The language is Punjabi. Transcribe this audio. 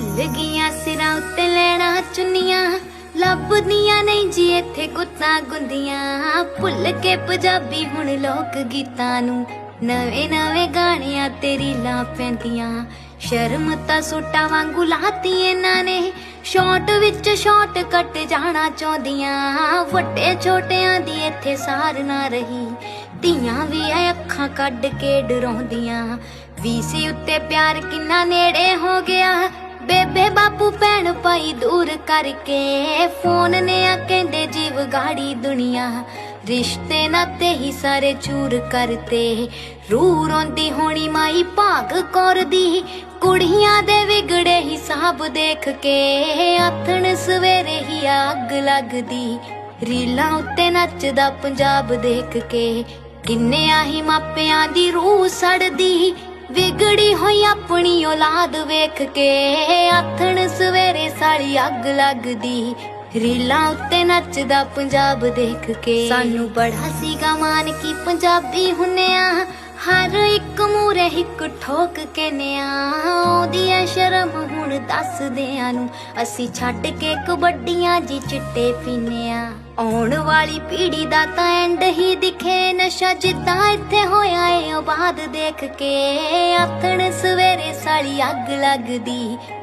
ਭੁੱਲ ਗਈਆਂ ਸਿਰਾਂ ਉੱਤੇ ਲੈਣਾ ਚੁੰਨੀਆਂ। ਲੱਭਦੀਆਂ ਨਹੀਂ ਜੀ ਇੱਥੇ ਗੁੱਤਾਂ ਗੁੰਦੀਆਂ। ਭੁੱਲ ਕੇ ਪੰਜਾਬੀ ਹੁਣ ਲੋਕ ਗੀਤਾਂ ਨੂੰ। ਨਵੇਂ ਨਵੇਂ ਗਾਣਿਆਂ ਤੇ ਰੀਲਾਂ ਪੈਂਦੀਆਂ। ਸ਼ਰਮ ਤਾਂ ਸੂਟਾਂ ਵਾਂਗੂ ਲਾਤੀ ਇਹਨਾਂ ਨੇ। ਸ਼ਾਰਟ ਵਿੱਚ ਸ਼ਾਰਟ ਕੱਟ ਜਾਣਾ ਚਾਹੁੰਦੀਆਂ। ਵੱਡੇ ਛੋਟਿਆਂ ਦੀ ਇੱਥੇ ਸਾਰ ਨਾ ਰਹੀ। ਧੀਆਂ ਵੀ ਐ ਅੱਖਾਂ ਕੱਢ ਕੇ ਡਰਾਉਂਦੀਆਂ। ਵੀਸੀ ਉੱਤੇ ਪਿਆਰ ਕਿੰਨਾ ਨੇੜੇ ਹੋ ਗਿਆ। ਬੇਬੇ ਬਾਪੂ ਭੈਣ ਭਾਈ ਦੂਰ ਕਰਕੇ ਫੋਨ ਨੇ ਆ ਕਹਿੰਦੇ ਜੀਵ ਗਾੜੀ ਦੁਨੀਆ। ਰਿਸ਼ਤੇ ਨਾਤੇ ਹੀ ਸਾਰੇ ਚੂਰ ਕਰਤੇ। ਰੂਹ ਰੋਂਦੀ ਹੋਣੀ ਮਾਈ ਭਾਗ ਕੌਰ ਦੀ ਕੁੜੀਆਂ ਦੇ ਵਿਗੜੇ ਹਿਸਾਬ ਦੇਖ ਕੇ ਆਥਣ ਸਵੇਰੇ ਹੀ ਅੱਗ ਲੱਗਦੀ। ਰੀਲਾਂ ਉੱਤੇ ਨੱਚਦਾ ਪੰਜਾਬ ਦੇਖ ਕੇ। ਕਿੰਨੇ ਆਹੀ ਮਾਪਿਆਂ ਦੀ ਰੂਹ ਸੜਦੀ। ਵਿਗੜੀ ਆਪਣੀ ਔਲਾਦ ਵੇਖ ਕੇ ਆਥਣ ਸਵੇਰੇ ਸਾਲੀ ਅੱਗ ਲੱਗਦੀ। ਰੀਲਾਂ ਉੱਤੇ ਨੱਚਦਾ ਪੰਜਾਬ ਦੇਖ ਕੇ। ਸਾਨੂੰ ਬੜਾ ਸੀਗਾ ਮਾਨ ਕੀ ਪੰਜਾਬੀ ਹੁੰਨਿਆ। ਹਰ ਇੱਕ ਮੂਰੇ ਇੱਕ ਠੋਕ ਕੇ ਨਿਆ। ਆਉਂਦੀ ਐ ਸ਼ਰਮ ਹੁਣ ਦੱਸਦਿਆਂ ਨੂੰ। ਅਸੀਂ ਛੱਡ ਕੇ ਕਬੱਡੀਆਂ ਜੀ ਚਿੱਟੇ ਪੀਨਿਆ। ਆਉਣ ਵਾਲੀ ਪੀੜੀ ਦਾ ਤਾਂ ਐਂਡ ਹੀ ਨਸ਼ਾ ਜਿੱਦਾਂ ਇੱਥੇ ਹੋਇਆ ਏ ਆਬਾਦ ਦੇਖ ਕੇ ਆਥਣ ਸਵੇਰੇ ਸਾਲੀ ਅੱਗ ਲੱਗਦੀ।